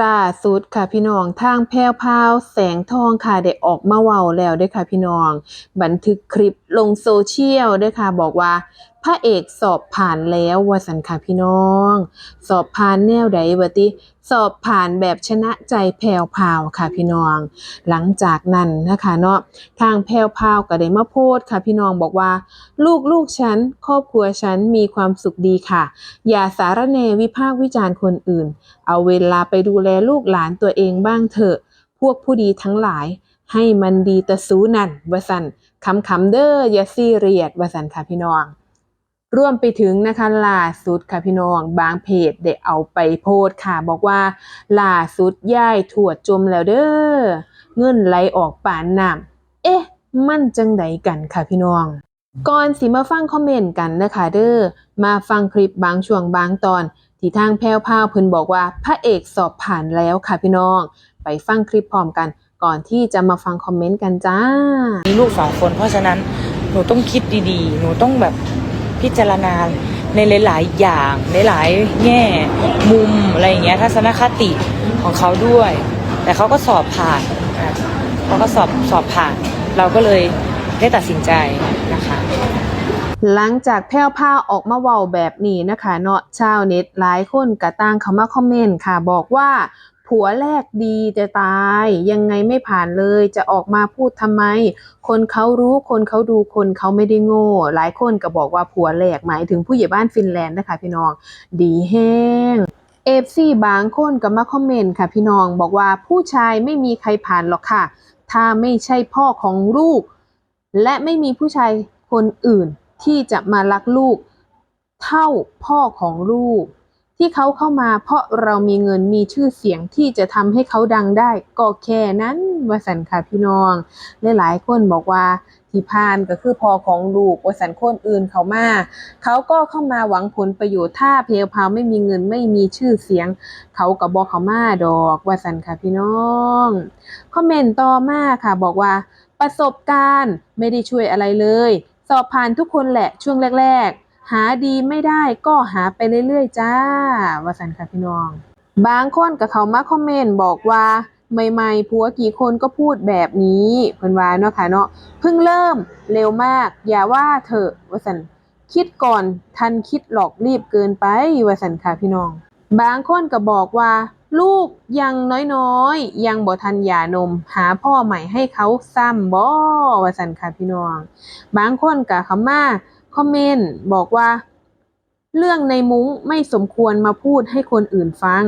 ล่าสุดค่ะพี่น้องทางแพรวพาวแสงทองค่ะได้ออกมาเว้าแล้วด้อค่ะพี่น้อง บันทึกคลิปลงโซเชียลด้อค่ะบอกว่า พระเอกสอบผ่านแล้วว่าสันค่ะพี่น้อง สอบผ่านแนวใดบติ สอบผ่านแบบชนะใจแพรวพาวค่ะพี่น้อง หลังจากนั้นนะคะเนาะทางแพรวพาวก็ได้มาโพสค่ะพี่น้องบอกว่า ลูกลูกฉันครอบครัวฉันมีความสุขดีค่ะ อย่าสารแนวิพากษ์วิจารณ์คนอื่น เอาเวลาไปดูแลลูกหลานตัวเองบ้างเถอะ พวกผู้ดีทั้งหลายให้มันดีตะสูนั่นวสันคำคำเด้ออย่าซีเรียสวสันค่ะพี่น้อง ร่วมไปถึงนะคะล่าสุดค่ะพี่น้อง บางเพจได้เอาไปโพสค่ะ บอกว่าล่าสุดย่ายถวดจมแล้วเด้อเงินไหลออกป่านน้ำเอ๊ะ มันจังใดกันค่ะพี่น้อง ก่อนสิมาฟังคอมเมนต์กันนะคะเด้อมาฟังคลิปบางช่วงบางตอน ที่ทางแพรวพาวเพิ่นบอกว่าพระเอกสอบผ่านแล้วค่ะพี่น้อง ไปฟังคลิปพร้อมกัน ก่อนที่จะมาฟังคอมเมนต์กันจ้า มีลูกสองคนเพราะฉะนั้นหนูต้องคิดดีๆ หนูต้องแบบ พิจารณาในหลาย ๆ อย่างหลายๆแง่มุมอะไรอย่างเงี้ยทัศนคติของเขาด้วย แต่เขาก็สอบผ่านเขาก็สอบสอบผ่าน เราก็เลยได้ตัดสินใจนะคะหลังจากแพรวพราออกมาเว้าแบบนี้นะคะ เนาะชาวเน็ตหลายคนก็ต่างเข้ามาคอมเมนต์ค่ะ บอกว่า ผัวแรกดีจะตาย ยังไงไม่ผ่านเลย จะออกมาพูดทำไม คนเขารู้คนเขาดูคนเขาไม่ได้โง่ หลายคนก็บอกว่าผัวแรกหมายถึงผู้ใหญ่บ้านฟินแลนด์นะคะพี่น้อง ดีแห้งเอฟซีบางคนก็มาคอมเมนต์ค่ะพี่น้องบอกว่าผู้ชายไม่มีใครผ่านหรอกค่ะ ถ้าไม่ใช่พ่อของลูก และไม่มีผู้ชายคนอื่นที่จะมารักลูก เท่าพ่อของลูก ที่เขาเข้ามาเพราะเรามีเงินมีชื่อเสียงที่จะทำให้เขาดังได้ ก็แค่นั้นวสันค่ะพี่น้อง หลายๆคนบอกว่าที่พานก็คือพอของลูกวสันคนอื่นเขามา เขาก็เข้ามาหวังผลประโยชน์ถ้าเพลพาไม่มีเงินไม่มีชื่อเสียง เขาก็บอกเขามาดอกวาสันค่ะพี่น้องคอมเมนต์ต่อมาค่ะบอกว่า ประสบการณ์ไม่ได้ช่วยอะไรเลย สอบผ่านทุกคนแหละช่วงแรก หาดีไม่ได้ก็หาไปเรื่อยๆ จ้า ว่าสันค่ะพี่น้อง บางคนกับเขามาคอมเมนต์บอกว่าใหม่ๆผัวกี่คนก็พูดแบบนี้เพิ่นว่าเนาะค่ะเนาะเพิ่งเริ่มเร็วมาก อย่าว่าเถอะว่าสันคิดก่อนทันคิดหลอกรีบเกินไปว่าสันค่ะพี่น้อง บางคนก็บอกว่า ลูกยังน้อยๆ ยังบ่ทันหย่านม หาพ่อใหม่ให้เขาซ้ำบ่ว่าสันค่ะพี่น้อง บางคนก็เขามา คอมเมนต์บอกว่า เรื่องในมุ้งไม่สมควรมาพูดให้คนอื่นฟัง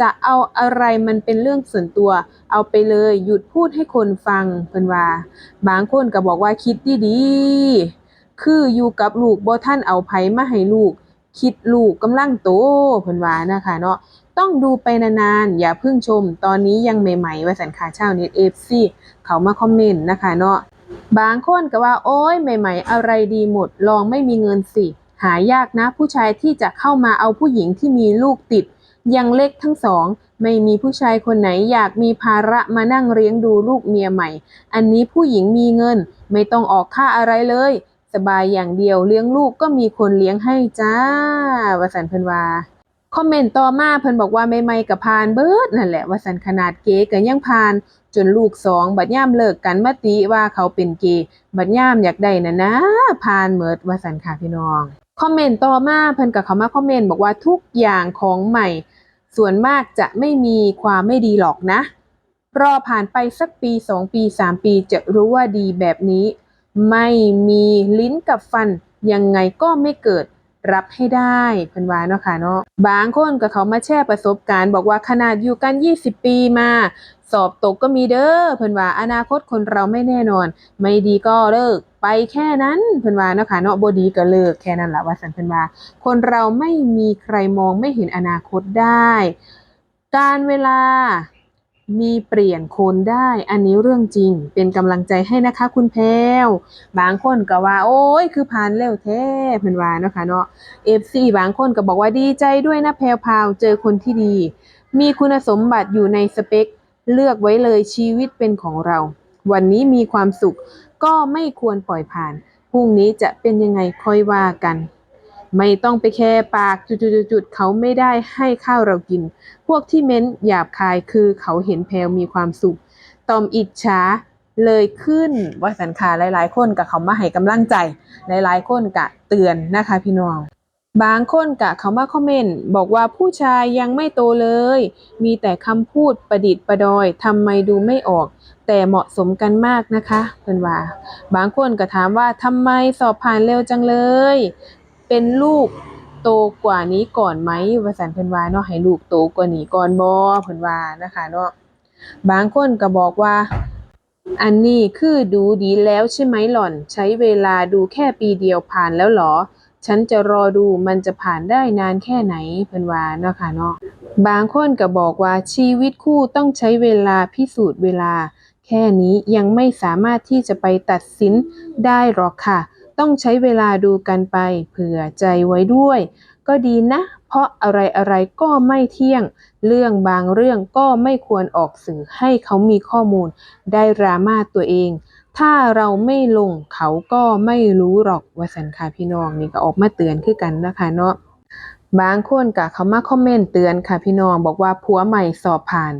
จะเอาอะไรมันเป็นเรื่องส่วนตัว เอาไปเลยหยุดพูดให้คนฟังเพิ่นว่า บางคนก็บอกว่าคิดดีๆคืออยู่กับลูกบ่ท่านเอาไผมาให้ลูก คิดลูกกำลังโตเพิ่นว่านะคะเนาะต้องดูไปนานๆ อย่าเพิ่งชม ตอนนี้ยังใหม่ๆว่าสันขาเช่าเน็ตเอฟซีเขามาคอมเมนต์นะคะเนาะ บางคนก็ว่าโอ้ยใหม่ ๆ อะไรดีหมด ลองไม่มีเงินสิ หายากนะผู้ชายที่จะเข้ามาเอาผู้หญิงที่มีลูกติด ยังเล็กทั้งสอง ไม่มีผู้ชายคนไหนอยากมีภาระมานั่งเลี้ยงดูลูกเมียใหม่ อันนี้ผู้หญิงมีเงิน ไม่ต้องออกค่าอะไรเลย สบายอย่างเดียวเลี้ยงลูกก็มีคนเลี้ยงให้จ้าวสันเพินวา คอมเมนต์ต่อมาเพิ่นบอกว่าไม่ไม่ๆกับพานเบิดนั่นแหละว่าสันขนาดเก๋ก็ยังพานจนลูกสองบัดย่ามเลิกกันมาติว่าเขาเป็นเกย์บัดย่ามอยากได้น่ะนะพานเมิดว่าสันค่ะพี่น้องคอมเมนต์ต่อมาเพิ่นก็เข้ามาคอมเมนต์บอกว่าทุกอย่างของใหม่ ส่วนมากจะไม่มีความไม่ดีหรอกนะ รอผ่านไปสักปีสองปีสามปีจะรู้ว่าดีแบบนี้ ไม่มีลิ้นกับฟันยังไงก็ไม่เกิด รับให้ได้เพิ่นว่าเนาะค่ะเนาะบางคนก็เขามาแชร์ประสบการณ์บอกว่าขนาดอยู่กัน 20 ปีมา สอบตกก็มีเด้อเพิ่นว่าอนาคตคนเราไม่แน่นอน ไม่ดีก็เลิกไปแค่นั้นเพิ่นว่าเนาะค่ะเนาะบ่ดีก็เลิกแค่นั้นละว่าซั่นเพิ่นว่า คนเราไม่มีใครมองไม่เห็นอนาคตได้ การเวลา มีเปลี่ยนคนได้ อันนี้เรื่องจริง เป็นกำลังใจให้นะคะคุณแพรวบางคนก็ว่า โอ้ยคือผ่านเร็วแท้เพิ่นว่าเนาะค่ะเนาะ FC บางคนก็บอกว่าดีใจด้วยนะแพรวพาวเจอคนที่ดี มีคุณสมบัติอยู่ในสเปค เลือกไว้เลยชีวิตเป็นของเรา วันนี้มีความสุข ก็ไม่ควรปล่อยผ่านพรุ่งนี้จะเป็นยังไงค่อยว่ากัน ไม่ต้องไปแคร์ปากจุดๆๆๆเขาไม่ได้ให้ข้าวเรากิน พวกที่เม้นหยาบคายคือเขาเห็นแพลวมีความสุข ตอมอิจฉาเลยขึ้นว่าสันคาหลาย ๆ คนกับเขามาให้กำลังใจ หลาย ๆ คนกะเตือนนะคะพี่น้องบางคนกะเขามาคอมเมนต์บอกว่าผู้ชายยังไม่โตเลย มีแต่คำพูดประดิษฐ์ประดอยทำไมดูไม่ออก แต่เหมาะสมกันมากนะคะเพื่อนว่า บางคนก็ถามว่าทำไมสอบผ่านเร็วจังเลย เป็นลูกโตกว่านี้ก่อนไหมว่าสันเพิ่นว่าเนาะให้ลูกโตกว่านี้ก่อนบ่เพิ่นว่านะคะเนาะบางคนก็บอกว่า อันนี้คือดูดีแล้วใช่ไหมหล่อน ใช้เวลาดูแค่ปีเดียวผ่านแล้วหรอ ฉันจะรอดูมันจะผ่านได้นานแค่ไหนเพิ่นว่าเนาะค่ะเนาะบางคนก็บอกว่าชีวิตคู่ต้องใช้เวลาพิสูจน์เวลา แค่นี้ยังไม่สามารถที่จะไปตัดสินได้หรอกค่ะ ต้องใช้เวลาดูกันไป เผื่อใจไว้ด้วย ก็ดีนะ เพราะอะไรอะไรก็ไม่เที่ยง เรื่องบางเรื่องก็ไม่ควรออกสื่อให้เขามีข้อมูล ได้รามาตัวเอง ถ้าเราไม่ลงเขาก็ไม่รู้หรอกว่าสันค่ะพี่น้องนี่ก็ออกมาเตือนคือกันนะคะเนาะบางคนก็เขามาคอมเมนต์เตือนค่ะพี่น้องบอกว่าผัวใหม่สอบผ่าน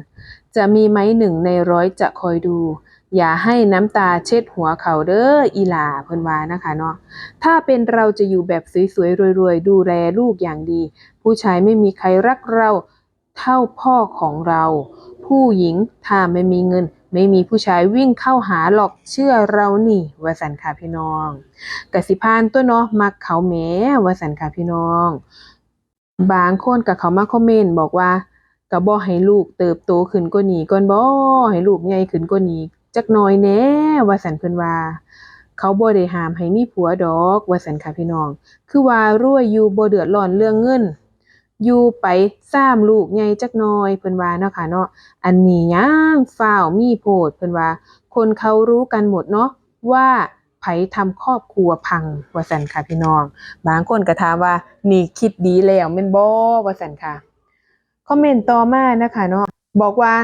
จะมีไหมหนึ่งในร้อยจะคอยดู อย่าให้น้ำตาเช็ดหัวเขาเด้ออีหลาเพิ่นว่านะคะเนาะถ้าเป็นเราจะอยู่แบบสวยๆรวยๆ ดูแลลูกอย่างดี ผู้ชายไม่มีใครรักเราเท่าพ่อของเรา ผู้หญิงถ้าไม่มีเงิน ไม่มีผู้ชายวิ่งเข้าหาหรอกเชื่อเรานี่วสันค่ะพี่น้องกสิพานตัวเนาะมักเขาแหมวสันค่ะพี่น้อง บางคนกับเขามาคอมเมนต์บอกว่าก็บ่ให้ลูกเติบโตขึ้นกว่านี้ก่อนบ่ให้ลูกใหญ่ขึ้นกว่านี้ จักหน่อยแน่ว่าสันเพิ่นว่า เขาบ่ได้ห้ามให้มีผัวดอก ว่าสันค่ะพี่น้อง คือว่ารวยอยู่บ่เดือดร้อนเรื่องเงิน อยู่ไปซ้ามลูกใหญ่จักหน่อยเพิ่นว่าเนาะค่ะเนาะอันนี้ยังฟ้าวมีโพดเพิ่นว่า คนเขารู้กันหมดเนาะว่าไผทำครอบครัวพังว่าซั่นค่ะพี่น้อง บางคนก็ถามว่านี่คิดดีแล้วแม่นบ่ว่าซั่นค่ะคอมเมนต์ต่อมานะคะเนาะบอกว่า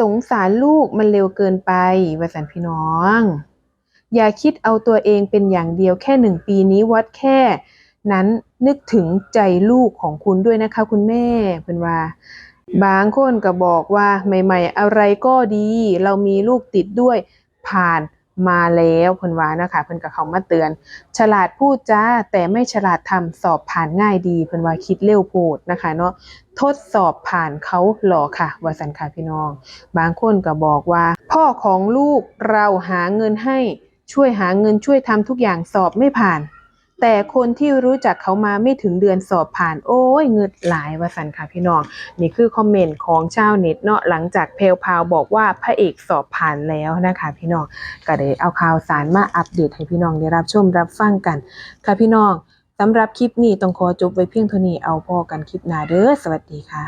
สงสารลูกมันเร็วเกินไปว่าสันพี่น้อง อย่าคิดเอาตัวเองเป็นอย่างเดียวแค่หนึ่งปีนี้วัดแค่ นั้นนึกถึงใจลูกของคุณด้วยนะคะ คุณแม่เพิ่นว่า บางคนก็บอกว่าใหม่ ๆ อะไรก็ดี เรามีลูกติดด้วยผ่าน มาแล้วเพิ่นว่านะคะเพิ่นก็เข้ามาเตือน ฉลาดพูดจ้าแต่ไม่ฉลาดทำสอบผ่านง่ายดีเพิ่นว่าคิดเร็วโพดนะคะเนาะทดสอบผ่านเขาหรอค่ะว่าสันค่ะพี่น้อง บางคนก็บอกว่า พ่อของลูกเราหาเงินให้ช่วยหาเงินช่วยทำทุกอย่างสอบไม่ผ่าน แต่คนที่รู้จักเขามาไม่ถึงเดือนสอบผ่าน โอ้ยเงิดหลายว่าสันค่ะพี่น้อง นี่คือคอมเมนต์ของชาวเน็ตเนาะหลังจากเพลพาวบอกว่าพระเอกสอบผ่านแล้วนะคะพี่น้องก็ได้เอาข่าวสารมาอัปเดตให้พี่น้องได้รับชมรับฟังกันค่ะพี่น้องสำหรับคลิปนี้ต้องขอจบไว้เพียงเท่านี้เอาพอกันคลิปหน้าเด้อสวัสดีค่ะ